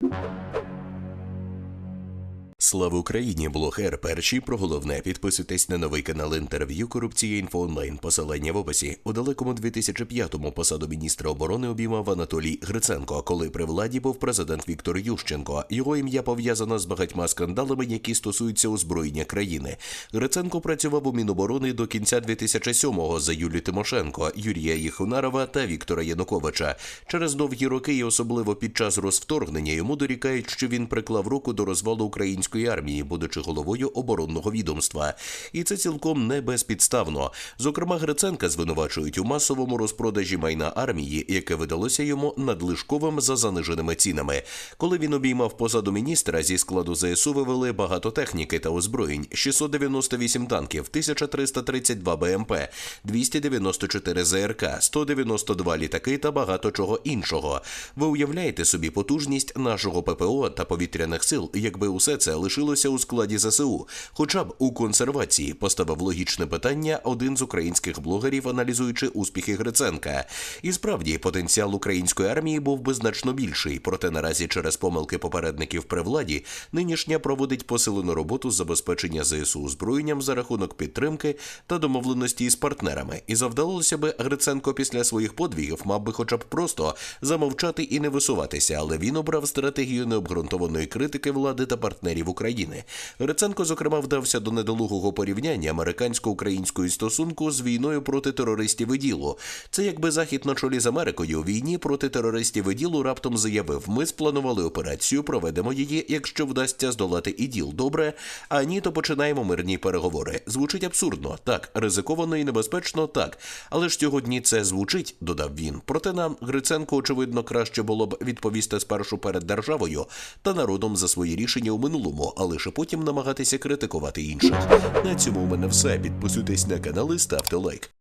you Слава Україні, блогер перший про головне. Підписуйтесь на новий канал інтерв'ю Корупція інфо онлайн. Посилання в описі. У далекому 2005-му посаду міністра оборони обіймав Анатолій Гриценко, коли при владі був президент Віктор Ющенко. Його ім'я пов'язано з багатьма скандалами, які стосуються озброєння країни. Гриценко працював у Міноборони до кінця 2007-го за Юлію Тимошенко, Юрія Єхунарова та Віктора Януковича. Через довгі роки, і особливо під час розвторгнення, йому дорікають, що він приклав руку до розвалу української армії, будучи головою оборонного відомства. І це цілком не безпідставно. Зокрема, Гриценка звинувачують у масовому розпродажі майна армії, яке видалося йому надлишковим за заниженими цінами. Коли він обіймав посаду міністра, зі складу ЗСУ вивели багато техніки та озброєнь: 698 танків, 1332 БМП, 294 ЗРК, 192 літаки та багато чого іншого. Ви уявляєте собі потужність нашого ППО та повітряних сил, якби усе це лишилося у складі ЗСУ, хоча б у консервації, поставив логічне питання один з українських блогерів, аналізуючи успіхи Гриценка. І справді потенціал української армії був би значно більший. Проте наразі через помилки попередників при владі нинішня проводить посилену роботу з забезпечення ЗСУ озброєнням за рахунок підтримки та домовленості із партнерами. І завдалося би Гриценко після своїх подвігів мав би хоча б просто замовчати і не висуватися, але він обрав стратегію необґрунтованої критики влади та партнерів України. Гриценко, зокрема, вдався до недолугого порівняння американсько-української стосунку з війною проти терористів іділу. Це якби захід на чолі з Америкою у війні проти терористів іділу раптом заявив: ми спланували операцію, проведемо її, якщо вдасться здолати іділ. Добре, а ні, то починаємо мирні переговори. Звучить абсурдно, так, ризиковано і небезпечно, так. Але ж сьогодні це звучить, додав він. Проте нам Гриценко, очевидно, краще було б відповісти спершу перед державою та народом за свої рішення у минулому, а лише потім намагатися критикувати інших. На цьому у мене все. Підписуйтесь на канал і ставте лайк.